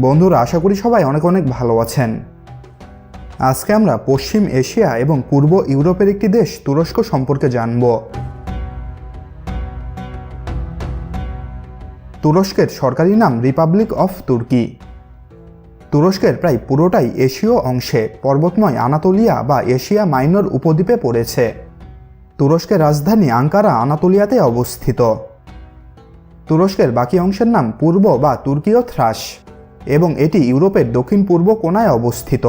বন্ধুরা, আশা করি সবাই অনেক অনেক ভালো আছেন। আজকে আমরা পশ্চিম এশিয়া এবং পূর্ব ইউরোপের একটি দেশ তুরস্ক সম্পর্কে জানব। তুরস্কের সরকারি নাম রিপাবলিক অফ তুর্কি তুরস্কের প্রায় পুরোটাই এশীয় অংশে, পর্বতময় আনাতোলিয়া বা এশিয়া মাইনর উপদ্বীপে পড়েছে। তুরস্কের রাজধানী আঙ্কারা আনাতোলিয়াতে অবস্থিত। তুরস্কের বাকি অংশের নাম পূর্ব বা তুর্কীয় থ্রাস। এবং এটি ইউরোপের দক্ষিণ পূর্ব কোনায় অবস্থিত।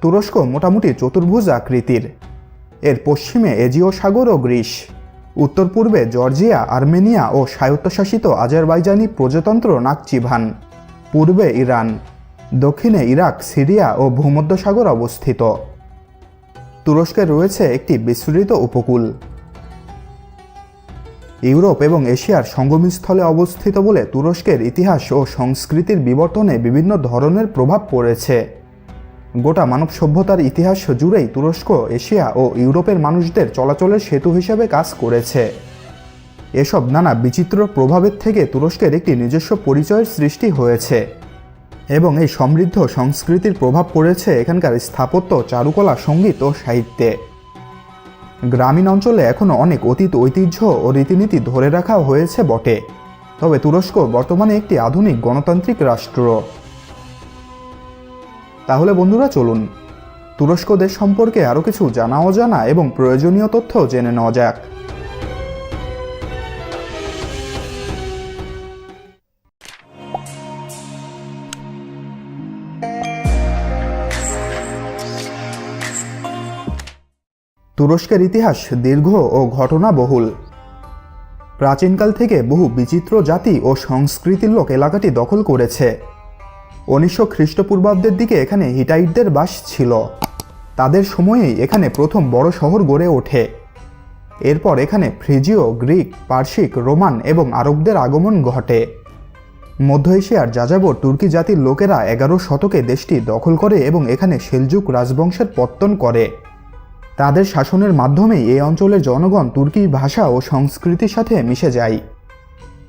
তুরস্ক মোটামুটি চতুর্ভুজ আকৃতির। এর পশ্চিমে এজিও সাগর ও গ্রিস। উত্তর পূর্বে জর্জিয়া, আর্মেনিয়া ও স্বায়ত্তশাসিত আজারবাইজানি প্রজাতন্ত্র নাকচিভান পূর্বে ইরান। দক্ষিণে ইরাক, সিরিয়া ও ভূমধ্যসাগর অবস্থিত। তুরস্কে রয়েছে একটি বিস্তৃত উপকূল। ইউরোপ এবং এশিয়ার সঙ্গমস্থলে অবস্থিত বলে তুরস্কের ইতিহাস ও সংস্কৃতির বিবর্তনে বিভিন্ন ধরনের প্রভাব পড়েছে। গোটা মানব সভ্যতার ইতিহাস জুড়েই তুরস্ক, এশিয়া ও ইউরোপের মানুষদের চলাচলের সেতু হিসেবে কাজ করেছে। এসব নানা বিচিত্র প্রভাবের থেকে তুরস্কের একটি নিজস্ব পরিচয়ের সৃষ্টি হয়েছে এবং এই সমৃদ্ধ সংস্কৃতির প্রভাব পড়েছে এখানকার স্থাপত্য, চারুকলা, সংগীত ও সাহিত্যে। গ্রামীণ অঞ্চলে এখনও অনেক অতীত ঐতিহ্য ও রীতিনীতি ধরে রাখা হয়েছে বটে। তবে তুরস্ক বর্তমানে একটি আধুনিক গণতান্ত্রিক রাষ্ট্র। তাহলে বন্ধুরা চলুন তুরস্ক দেশ সম্পর্কে আরও কিছু জানা অজানা এবং প্রয়োজনীয় তথ্য জেনে নেওয়া যাক। তুরস্কের ইতিহাস দীর্ঘ ও ঘটনাবহুল। প্রাচীনকাল থেকে বহু বিচিত্র জাতি ও সংস্কৃতির লোক এলাকাটি দখল করেছে। উনিশশো খ্রিস্টপূর্বাব্দের দিকে এখানে হিটাইটদের বাস ছিল। তাদের সময়েই এখানে প্রথম বড় শহর গড়ে ওঠে। এরপর এখানে ফ্রিজিও গ্রিক পার্সিক রোমান এবং আরবদের আগমন ঘটে। মধ্য এশিয়ার যাযাবর তুর্কি জাতির লোকেরা এগারো শতকে দেশটি দখল করে এবং এখানে সেলজুক রাজবংশের পত্তন করে। তাদের শাসনের মাধ্যমেই এই অঞ্চলের জনগণ তুর্কি ভাষা ও সংস্কৃতির সাথে মিশে যায়।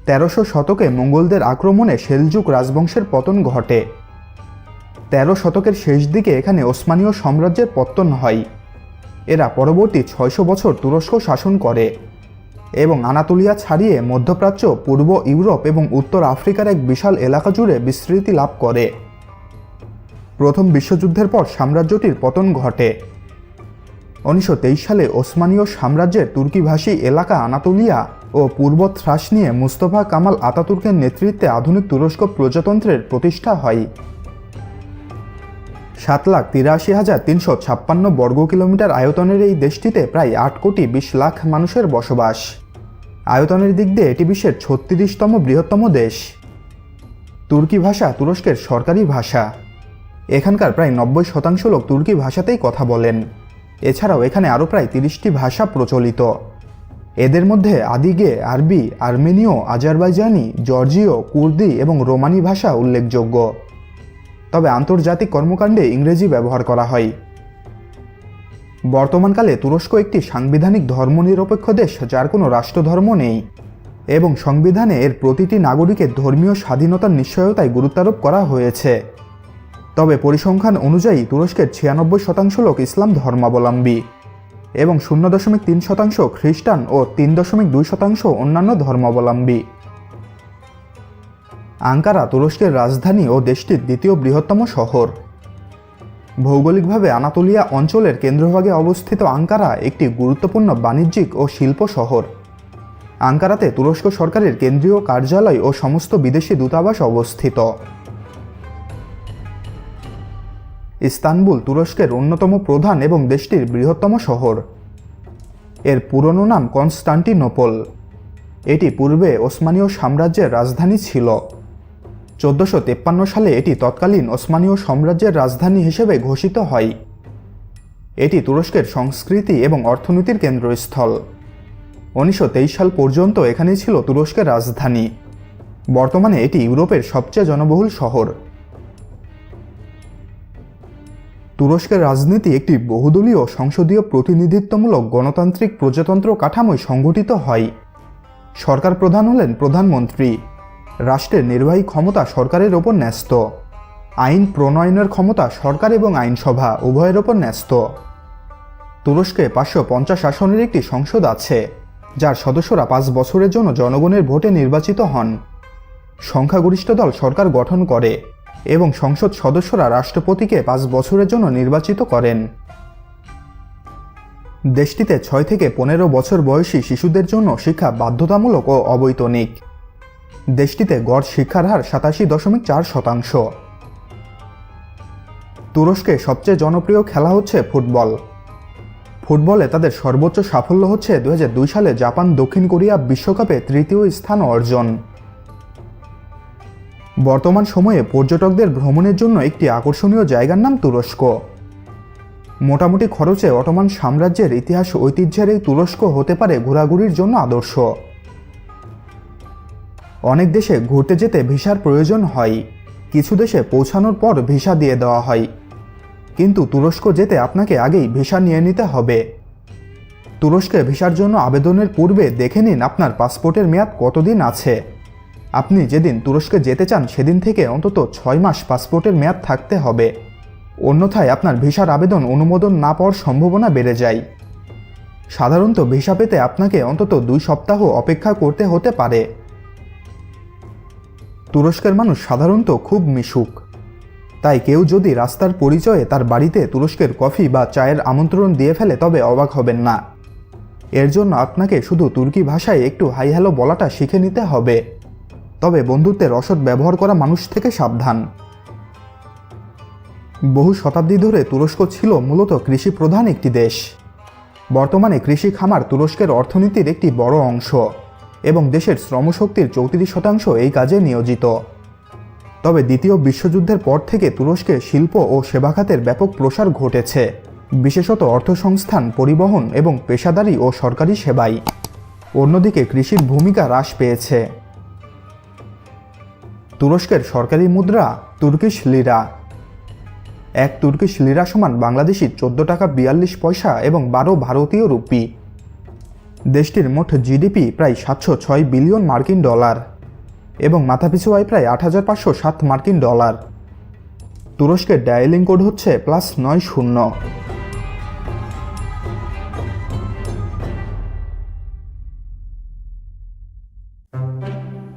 তেরোশো শতকে মঙ্গলদের আক্রমণে সেলজুক রাজবংশের পতন ঘটে। তেরো শতকের শেষ দিকে এখানে ওসমানীয় সাম্রাজ্যের পত্তন হয়। এরা পরবর্তী ছয়শো বছর তুরস্ক শাসন করে এবং আনাতোলিয়া ছাড়িয়ে মধ্যপ্রাচ্য, পূর্ব ইউরোপ এবং উত্তর আফ্রিকার এক বিশাল এলাকা জুড়ে বিস্তৃতি লাভ করে। প্রথম বিশ্বযুদ্ধের পর সাম্রাজ্যটির পতন ঘটে। উনিশশো তেইশ সালে ওসমানীয় সাম্রাজ্যের তুর্কিভাষী এলাকা আনাতোলিয়া ও পূর্ব থ্রাস নিয়ে মুস্তফা কামাল আতাতুর্কের নেতৃত্বে আধুনিক তুরস্ক প্রজাতন্ত্রের প্রতিষ্ঠা হয়। সাত লাখ তিরাশি হাজার তিনশো ছাপ্পান্ন বর্গ কিলোমিটার আয়তনের এই দেশটিতে প্রায় আট কোটি বিশ লাখ মানুষের বসবাস। আয়তনের দিক দিয়ে এটি বিশ্বের ছত্রিশতম বৃহত্তম দেশ। তুর্কি ভাষা তুরস্কের সরকারি ভাষা। এখানকার প্রায় নব্বই শতাংশ লোক তুর্কি ভাষাতেই কথা বলেন। এছাড়াও এখানে আরও প্রায় তিরিশটি ভাষা প্রচলিত। এদের মধ্যে আদিগে, আরবি, আর্মেনীয়, আজারবাইজানি, জর্জীয় কুর্দি এবং রোমানি ভাষা উল্লেখযোগ্য। তবে আন্তর্জাতিক কর্মকাণ্ডে ইংরেজি ব্যবহার করা হয়। বর্তমানকালে তুরস্ক একটি সাংবিধানিক ধর্মনিরপেক্ষ দেশ যার কোনো রাষ্ট্রধর্ম নেই এবং সংবিধানে এর প্রতিটি নাগরিকের ধর্মীয় স্বাধীনতার নিশ্চয়তায় গুরুত্বারোপ করা হয়েছে। তবে পরিসংখ্যান অনুযায়ী তুরস্কের ছিয়ানব্বই শতাংশ লোক ইসলাম ধর্মাবলম্বী এবং শূন্য দশমিক তিন শতাংশ খ্রিস্টান ও তিন দশমিক দুই শতাংশ অন্যান্য ধর্মাবলম্বী। আঙ্কারা তুরস্কের রাজধানী ও দেশটির দ্বিতীয় বৃহত্তম শহর। ভৌগোলিকভাবে আনাতোলিয়া অঞ্চলের কেন্দ্রভাগে অবস্থিত আঙ্কারা একটি গুরুত্বপূর্ণ বাণিজ্যিক ও শিল্প শহর। আঙ্কারাতে তুরস্ক সরকারের কেন্দ্রীয় কার্যালয় ও সমস্ত বিদেশি দূতাবাস অবস্থিত। ইস্তানবুল তুরস্কের অন্যতম প্রধান এবং দেশটির বৃহত্তম শহর। এর পুরনো নাম কনস্টান্টিনোপল। এটি পূর্বে ওসমানীয় সাম্রাজ্যের রাজধানী ছিল। চোদ্দশো তেপ্পান্ন সালে এটি তৎকালীন ওসমানীয় সাম্রাজ্যের রাজধানী হিসেবে ঘোষিত হয়। এটি তুরস্কের সংস্কৃতি এবং অর্থনীতির কেন্দ্রস্থল। উনিশশো তেইশ সাল পর্যন্ত এখানেই ছিল তুরস্কের রাজধানী। বর্তমানে এটি ইউরোপের সবচেয়ে জনবহুল শহর। তুরস্কের রাজনীতি একটি বহুদলীয় সংসদীয় প্রতিনিধিত্বমূলক গণতান্ত্রিক প্রজাতন্ত্র কাঠামোয় সংগঠিত হয়। সরকার প্রধান হলেন প্রধানমন্ত্রী। রাষ্ট্রের নির্বাহী ক্ষমতা সরকারের ওপর ন্যস্ত। আইন প্রণয়নের ক্ষমতা সরকার এবং আইনসভা উভয়ের ওপর ন্যস্ত। তুরস্কে পাঁচশো পঞ্চাশ আসনের একটি সংসদ আছে, যার সদস্যরা পাঁচ বছরের জন্য জনগণের ভোটে নির্বাচিত হন। সংখ্যাগরিষ্ঠ দল সরকার গঠন করে। এবং সংসদ সদস্যরা রাষ্ট্রপতিকে পাঁচ বছরের জন্য নির্বাচিত করেন। দেশটিতে ছয় থেকে পনেরো বছর বয়সী শিশুদের জন্য শিক্ষা বাধ্যতামূলক ও অবৈতনিক। দেশটিতে গড় শিক্ষার হার সাতাশি দশমিক চার শতাংশ। তুরস্কে সবচেয়ে জনপ্রিয় খেলা হচ্ছে ফুটবল। ফুটবলে তাদের সর্বোচ্চ সাফল্য হচ্ছে দু হাজার দুই সালে জাপান দক্ষিণ কোরিয়া বিশ্বকাপে তৃতীয় স্থান অর্জন। বর্তমান সময়ে পর্যটকদের ভ্রমণের জন্য একটি আকর্ষণীয় জায়গার নাম তুরস্ক। মোটামুটি খরচে অটোমান সাম্রাজ্যের ইতিহাস ঐতিহ্যের এই তুরস্ক হতে পারে ঘোরাঘুরির জন্য আদর্শ। অনেক দেশে ঘুরতে যেতে ভিসার প্রয়োজন হয়। কিছু দেশে পৌঁছানোর পর ভিসা দিয়ে দেওয়া হয়। কিন্তু তুরস্ক যেতে আপনাকে আগেই ভিসা নিয়ে নিতে হবে। তুরস্কে ভিসার জন্য আবেদনের পূর্বে দেখে নিন আপনার পাসপোর্টের মেয়াদ কতদিন আছে। আপনি যেদিন তুরস্কে যেতে চান, সেদিন থেকে অন্তত ছয় মাস পাসপোর্টের মেয়াদ থাকতে হবে। অন্যথায় আপনার ভিসার আবেদন অনুমোদন না পাওয়ার সম্ভাবনা বেড়ে যায়। সাধারণত ভিসা পেতে আপনাকে অন্তত দুই সপ্তাহ অপেক্ষা করতে হতে পারে। তুরস্কের মানুষ সাধারণত খুব মিশুক। তাই কেউ যদি রাস্তার পরিচয়ে তার বাড়িতে তুরস্কের কফি বা চায়ের আমন্ত্রণ দিয়ে ফেলে, তবে অবাক হবেন না। এর জন্য আপনাকে শুধু তুর্কি ভাষায় একটু হাই হ্যালো বলাটা শিখে নিতে হবে। তবে বন্ধুত্বের রসদ ব্যবহার করা মানুষ থেকে সাবধান। বহু শতাব্দী ধরে তুরস্ক ছিল মূলত কৃষি প্রধান একটি দেশ। বর্তমানে কৃষি খামার তুরস্কের অর্থনীতির একটি বড় অংশ এবং দেশের শ্রমশক্তির চৌত্রিশ শতাংশ এই কাজে নিয়োজিত। তবে দ্বিতীয় বিশ্বযুদ্ধের পর থেকে তুরস্কে শিল্প ও সেবা খাতের ব্যাপক প্রসার ঘটেছে, বিশেষত অর্থসংস্থান, পরিবহন এবং পেশাদারি ও সরকারি সেবাই। অন্যদিকে কৃষির ভূমিকা হ্রাস পেয়েছে। তুরস্কের সরকারি মুদ্রা তুর্কিশ লিরা। এক তুর্কিশ লিরা সমান বাংলাদেশি চোদ্দ টাকা বিয়াল্লিশ পয়সা এবং বারো ভারতীয় রুপি। দেশটির মোট জিডিপি প্রায় সাতশো ছয় বিলিয়ন মার্কিন ডলার এবং মাথাপিছু আয় প্রায় আট হাজার পাঁচশো সাত মার্কিন ডলার। তুরস্কের ডায়ালিং কোড হচ্ছে প্লাস নয় শূন্য।